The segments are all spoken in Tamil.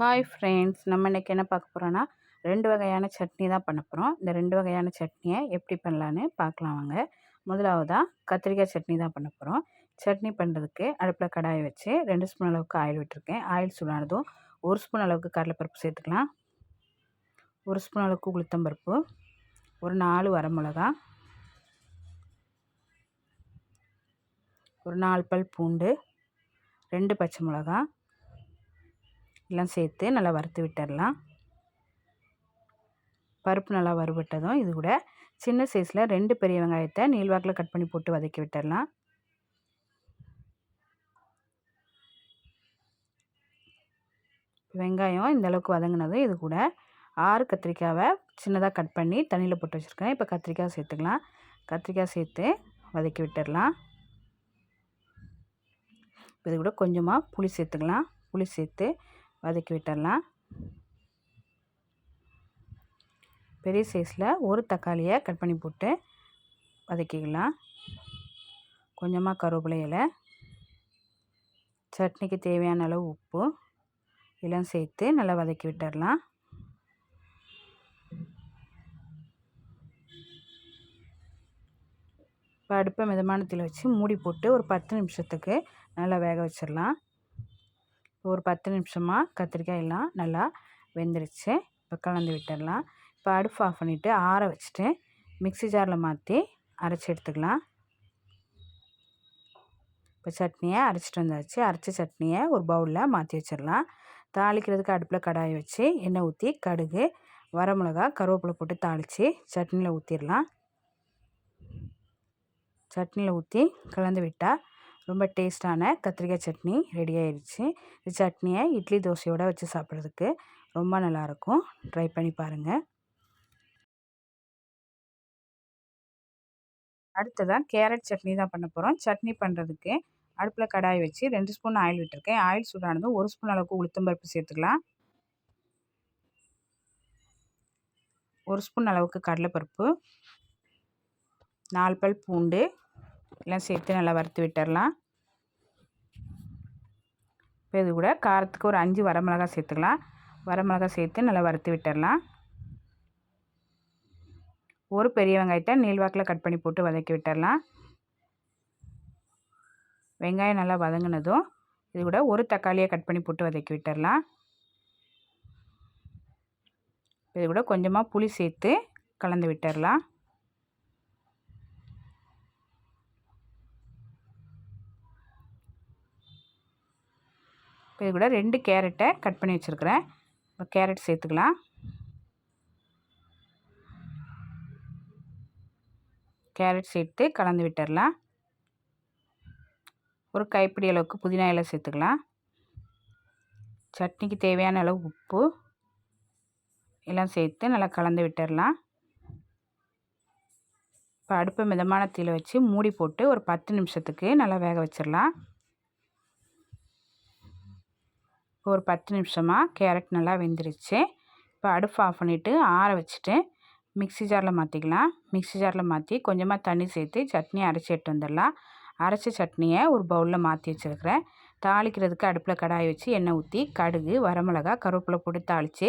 Hi friends. நம்ம இன்றைக்கி என்ன பார்க்க போகிறோன்னா ரெண்டு வகையான சட்னி தான் பண்ண போகிறோம் இந்த ரெண்டு வகையான சட்னியை எப்படி பண்ணலான்னு பார்க்கலாம் வாங்க. முதலாவதாக கத்திரிக்காய் சட்னி தான் பண்ண போகிறோம் சட்னி பண்ணுறதுக்கு அடுப்பில் கடாயை வச்சு ரெண்டு ஸ்பூன் அளவுக்கு ஆயில் விட்டுருக்கேன். ஆயில் சூடானதும் ஒரு ஸ்பூன் அளவுக்கு கடலைப்பருப்பு சேர்த்துக்கலாம். ஒரு ஸ்பூன் அளவுக்கு உளுத்தம்பருப்பு ஒரு நாலு வரமிளகா ஒரு நாலு பல் பூண்டு. ரெண்டு பச்சை மிளகா. எல்லாம் சேர்த்து நல்லா வறுத்து விட்டுடலாம். பருப்பு நல்லா வறுபட்டதும் இது கூட சின்ன சைஸில் ரெண்டு பெரிய வெங்காயத்தை நீள்வாக்கில் கட் பண்ணி போட்டு வதக்கி விட்டுடலாம். வெங்காயம் இந்தளவுக்கு வதங்கினதும் இது கூட ஆறு கத்திரிக்காவை சின்னதாக கட் பண்ணி தண்ணியில் போட்டு வச்சுருக்கேன். இப்போ கத்திரிக்காய் சேர்த்துக்கலாம். கத்திரிக்காய் சேர்த்து வதக்கி விட்டுடலாம். இது கூட கொஞ்சமாக புளி சேர்த்துக்கலாம். புளி சேர்த்து வதக்கி விட்டுடலாம். பெரிய சைஸில் ஒரு தக்காளியை கட் பண்ணி போட்டு வதக்கிக்கலாம். கொஞ்சமாக கருவேப்பிலை இலை சட்னிக்கு தேவையான அளவு உப்பு இதெல்லாம் சேர்த்து நல்லா வதக்கி விட்டுடலாம். இப்போ அடுப்பை மிதமானத்தில் வச்சு மூடி போட்டு ஒரு பத்து நிமிஷத்துக்கு நல்லா வேக வச்சிடலாம். இப்போ ஒரு பத்து நிமிஷமாக கத்திரிக்காய் எல்லாம் நல்லா வெந்துருச்சு. இப்போ கலந்து விட்டுடலாம். இப்போ அடுப்பு ஆஃப் பண்ணிவிட்டு ஆற வச்சுட்டு மிக்சி ஜாரில் மாற்றி அரைச்சி எடுத்துக்கலாம். இப்போ சட்னியை அரைச்சிட்டு வந்தாச்சு. அரைச்ச சட்னியை ஒரு பவுலில் மாற்றி வச்சிடலாம். தாளிக்கிறதுக்கு அடுப்பில் கடாயை வச்சு எண்ணெய் ஊற்றி கடுகு வரமிளகா கருவேப்பிலை போட்டு தாளித்து சட்னியில் ஊற்றிடலாம் சட்னியில் ஊற்றி கலந்து விட்டால் ரொம்ப டேஸ்ட்டான கத்திரிக்காய் சட்னி ரெடி ஆயிடுச்சு இந்த சட்னியை இட்லி தோசையோடு வச்சு சாப்பிட்றதுக்கு ரொம்ப நல்லாயிருக்கும். ட்ரை பண்ணி பாருங்கள் அடுத்ததாக கேரட் சட்னி தான் பண்ண போகிறோம் சட்னி பண்ணுறதுக்கு அடுப்பில் கடாய் வச்சு ரெண்டு ஸ்பூன் ஆயில் விட்டுருக்கேன். ஆயில் சூடானதும் ஒரு ஸ்பூன் அளவுக்கு உளுத்தம்பருப்பு சேர்த்துக்கலாம். ஒரு ஸ்பூன் அளவுக்கு கடலைப்பருப்பு. நாலு பல் பூண்டு எல்லாம் சேர்த்து நல்லா வறுத்து விட்டுடலாம் இப்போ இது கூட காரத்துக்கு ஒரு அஞ்சு வரமிளகா சேர்த்துக்கலாம். வரமிளகாய் சேர்த்து நல்லா வறுத்து விட்டுடலாம். ஒரு பெரிய வெங்காயத்தை நீள்வாக்கில் கட் பண்ணி போட்டு வதக்கி விட்டுடலாம். வெங்காயம் நல்லா வதங்கினதும் இது கூட ஒரு தக்காளியை கட் பண்ணி போட்டு வதக்கி விட்டுடலாம். இது கூட கொஞ்சமாக புளி சேர்த்து கலந்து விட்டுடலாம். இப்போ இது கூட ரெண்டு கேரட்டை கட் பண்ணி வச்சுருக்கிறேன். இப்போ கேரட் சேர்த்துக்கலாம். கேரட் சேர்த்து கலந்து விட்டுடலாம் ஒரு கைப்பிடி அளவுக்கு புதினா இலை சேர்த்துக்கலாம். சட்னிக்கு தேவையான அளவு உப்பு எல்லாம் சேர்த்து நல்லா கலந்து விட்டுடலாம் இப்போ அடுப்பை மிதமான தீயில் வச்சு மூடி போட்டு ஒரு பத்து நிமிஷத்துக்கு நல்லா வேக வச்சிடலாம். ஒரு பத்து நிமிஷமாக கேரட் நல்லா வெந்துருச்சு. இப்போ அடுப்பு ஆஃப் பண்ணிவிட்டு ஆற வச்சுட்டு மிக்சி ஜாரில் மாற்றிக்கலாம் மிக்சி ஜாரில் மாற்றி கொஞ்சமாக தண்ணி சேர்த்து சட்னி அரைச்சி எடுத்து வந்துடலாம். அரைச்ச சட்னியை ஒரு பவுலில் மாற்றி வச்சுருக்கிறேன். தாளிக்கிறதுக்கு அடுப்பில் கடாய் வச்சு எண்ணெய் ஊற்றி கடுகு வரமிளகா கருவேப்பிலை போட்டு தாளித்து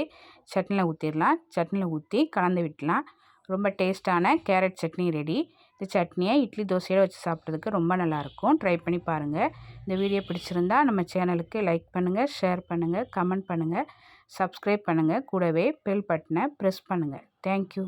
சட்னியில் ஊற்றிடலாம் சட்னியில் ஊற்றி கலந்து விட்டலாம் ரொம்ப டேஸ்ட்டான கேரட் சட்னி ரெடி. இந்த சட்னியை இட்லி தோசையோடு வச்சு சாப்பிட்றதுக்கு ரொம்ப நல்லாயிருக்கும். ட்ரை பண்ணி பாருங்கள் இந்த வீடியோ பிடிச்சிருந்தா நம்ம சேனலுக்கு லைக் பண்ணுங்கள் ஷேர் பண்ணுங்கள் கமெண்ட் பண்ணுங்கள் சப்ஸ்கிரைப் பண்ணுங்கள் கூடவே பெல் பட்டனை ப்ரெஸ் பண்ணுங்கள் தேங்க்யூ